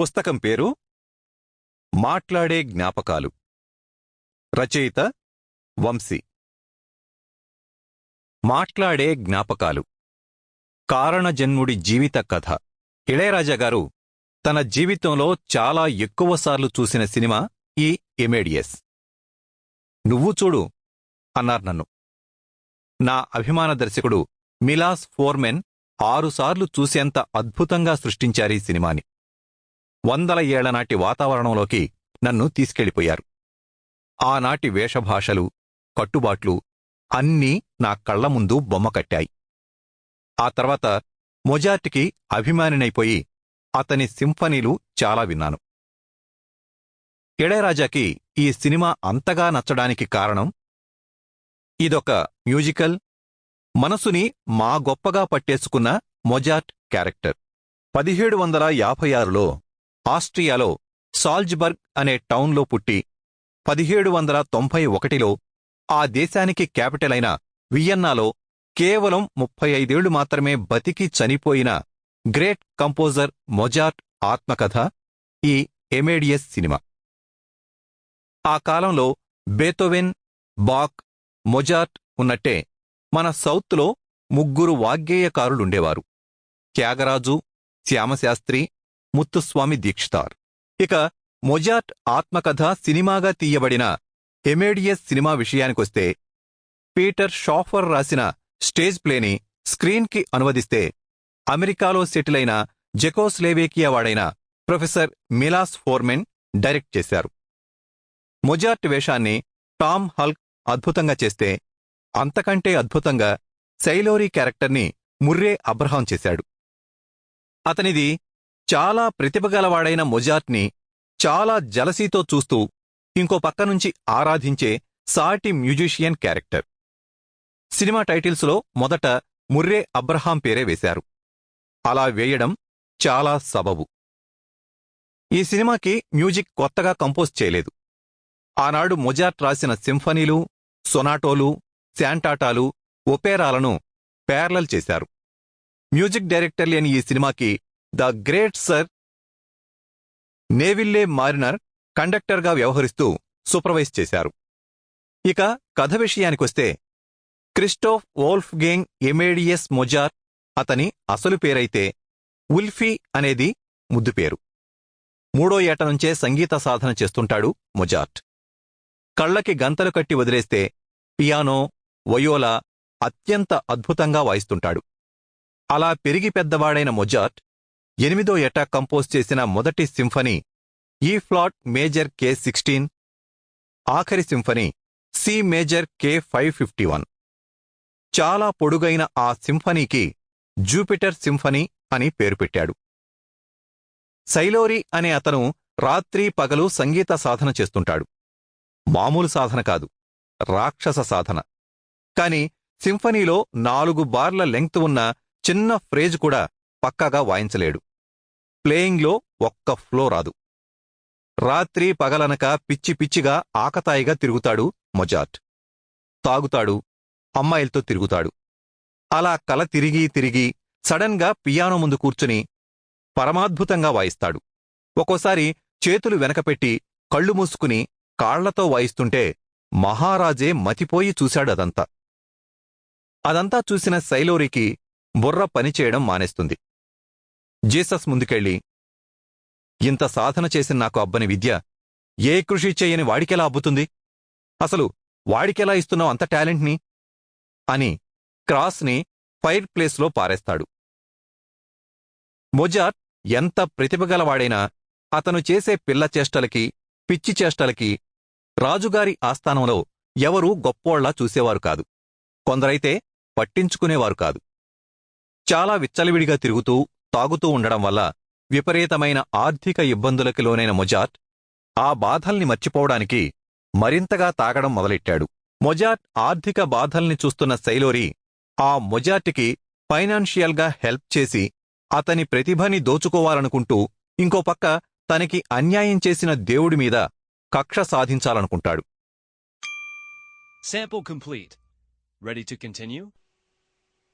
పుస్తకం పేరు మాట్లాడే జ్ఞాపకాలు. రచయిత వంశీ. మాట్లాడే జ్ఞాపకాలు. కారణజన్ముడి జీవిత కథ. ఇళయరాజా గారు తన జీవితంలో చాలా ఎక్కువసార్లు చూసిన సినిమా ఈ ఎమేడియస్ నువ్వు చూడు అన్నారు నన్ను. నా అభిమాన దర్శకుడు మిలాస్ ఫోర్మెన్ ఆరుసార్లు చూసేంత అద్భుతంగా సృష్టించారీ సినిమాని. వందల ఏళ్ళనాటి వాతావరణంలోకి నన్ను తీసుకెళ్ళిపోయారు ఆనాటి వేషభాషలు కట్టుబాట్లు అన్నీ నా కళ్ళ ముందు బొమ్మ కట్టాయి. ఆ తర్వాత మొజార్ట్కి అభిమానినైపోయి అతని సింఫనీలు చాలా విన్నాను. ఇళయరాజాకి ఈ సినిమా అంతగా నచ్చడానికి కారణం ఇదొక మ్యూజికల్ మనసుని మా గొప్పగా పట్టేసుకున్న మొజార్ట్ క్యారెక్టర్. పదిహేడు వందల యాభై ఆరులో ఆస్ట్రియాలో సాల్జ్బర్గ్ అనే టౌన్లో పుట్టి పదిహేడు వందల తొంభై ఒకటిలో ఆ దేశానికి క్యాపిటల్ అయిన వియన్నాలో కేవలం ముప్పై ఐదేళ్ళు మాత్రమే బతికి చనిపోయిన గ్రేట్ కంపోజర్ మొజార్ట్ ఆత్మకథ ఈ ఎమేడియస్ సినిమా. ఆ కాలంలో బేతోవెన్ బాక్ మొజార్ట్ ఉన్నట్టే మన సౌత్లో ముగ్గురు వాగ్గేయకారులుండేవారు. త్యాగరాజు శ్యామశాస్త్రి ముత్తుస్వామి దీక్షితార్. ఇక మొజార్ట్ ఆత్మకథ సినిమాగా తీయబడిన హెమేడియస్ సినిమా విషయానికొస్తే పీటర్ షాఫర్ రాసిన స్టేజ్ ప్లేని స్క్రీన్కి అనువదిస్తే అమెరికాలో సెటిల్ అయిన జెకోస్లేవేకియా వాడైన ప్రొఫెసర్ మిలాస్ ఫోర్మెన్ డైరెక్ట్ చేశారు. మొజార్ట్ వేషాన్ని టామ్ హల్క్ అద్భుతంగా చేస్తే అంతకంటే అద్భుతంగా సైలోరీ క్యారెక్టర్ని ముర్రే అబ్రహాం చేశాడు. అతనిది చాలా ప్రతిభగలవాడైన మొజార్ట్ని చాలా జలసీతో చూస్తూ ఇంకో పక్క నుంచి ఆరాధించే సాటి మ్యూజిషియన్ క్యారెక్టర్. సినిమా టైటిల్స్లో మొదట ముర్రే అబ్రహాం పేరే వేశారు. అలా వేయడం చాలా సబబు. ఈ సినిమాకి మ్యూజిక్ కొత్తగా కంపోజ్ చేయలేదు. ఆనాడు మొజార్ట్ రాసిన సింఫనీలు సొనాటోలు శాంటాటాలు ఒపేరాలను పేర్లల్ చేశారు. మ్యూజిక్ డైరెక్టర్ లేని ఈ సినిమాకి the great sir Neville Marriner కండక్టర్గా వ్యవహరిస్తూ సూపర్వైజ్ చేశారు. ఇక కథ విషయానికొస్తే క్రిస్టోఫ్ వోల్ఫ్గేంగ్ ఎమేడియస్ మొజార్ అతని అసలు పేరైతే ఉల్ఫీ అనేది ముద్దు పేరు. మూడో ఏట నుంచే సంగీత సాధన చేస్తుంటాడు మొజార్ట్. కళ్ళకి గంతలు కట్టి వదిలేస్తే పియానో వయోలా అత్యంత అద్భుతంగా వాయిస్తుంటాడు. అలా పెరిగి పెద్దవాడైన మొజార్ట్ ఎనిమిదో ఎటా కంపోజ్ చేసిన మొదటి symphony E flat major K sixteen ఆఖరి symphony C major K five fifty one. చాలా పొడుగైన ఆ సింఫనీకి జూపిటర్ సింఫనీ అని పేరు పెట్టాడు. సైలోరి అనే అతను రాత్రి పగలు సంగీత సాధన చేస్తుంటాడు. మామూలు సాధన కాదు రాక్షస సాధన. కాని సింఫనీలో నాలుగు బార్ల లెంగ్త్ ఉన్న చిన్న ఫ్రేజ్ కూడా పక్కాగా వాయించలేడు. ప్లేయింగ్లో ఒక్క ఫ్లో రాదు. రాత్రి పగలనక పిచ్చి పిచ్చిగా ఆకతాయిగా తిరుగుతాడు మొజార్ట్. తాగుతాడు అమ్మాయిలతో తిరుగుతాడు. అలా కల తిరిగి తిరిగి సడన్గా పియానో ముందు కూర్చుని పరమాద్భుతంగా వాయిస్తాడు. ఒక్కోసారి చేతులు వెనకపెట్టి కళ్ళు మూసుకుని కాళ్ళతో వాయిస్తుంటే మహారాజే మతిపోయి చూశాడదంతా అదంతా. చూసిన శైలోరికి బుర్ర పనిచేయడం మానేస్తుంది. జీసస్ ముందుకెళ్ళి ఇంత సాధన చేసిన నాకు అబ్బని విద్య ఏ కృషి చేయని వాడికెలా అబ్బుతుంది? అసలు వాడికెలా ఇస్తున్నావు అంత టాలెంట్ని? అని క్రాస్ని ఫైర్ ప్లేస్లో పారేస్తాడు. మొజార్ట్ ఎంత ప్రతిభగలవాడైనా అతను చేసే పిల్ల చేష్టలకి పిచ్చి చేష్టలకి రాజుగారి ఆస్థానంలో ఎవరూ గొప్పోళ్ళా చూసేవారు కాదు. కొందరైతే పట్టించుకునేవారు కాదు. చాలా విచ్చలవిడిగా తిరుగుతూ తాగుతూ ఉండడం వల్ల విపరీతమైన ఆర్థిక ఇబ్బందులకి లోనైన మొజార్ట్ ఆ బాధల్ని మర్చిపోవడానికి మరింతగా తాగడం మొదలెట్టాడు మొజార్ట్ ఆర్థిక బాధల్ని చూస్తున్న సైలోరి ఆ మొజార్ట్కి ఫైనాన్షియల్గా హెల్ప్ చేసి అతని ప్రతిభని దోచుకోవాలనుకుంటూ ఇంకో పక్క తనకి అన్యాయం చేసిన దేవుడి మీద కక్ష సాధించాలనుకుంటాడు Sample complete. Ready to continue?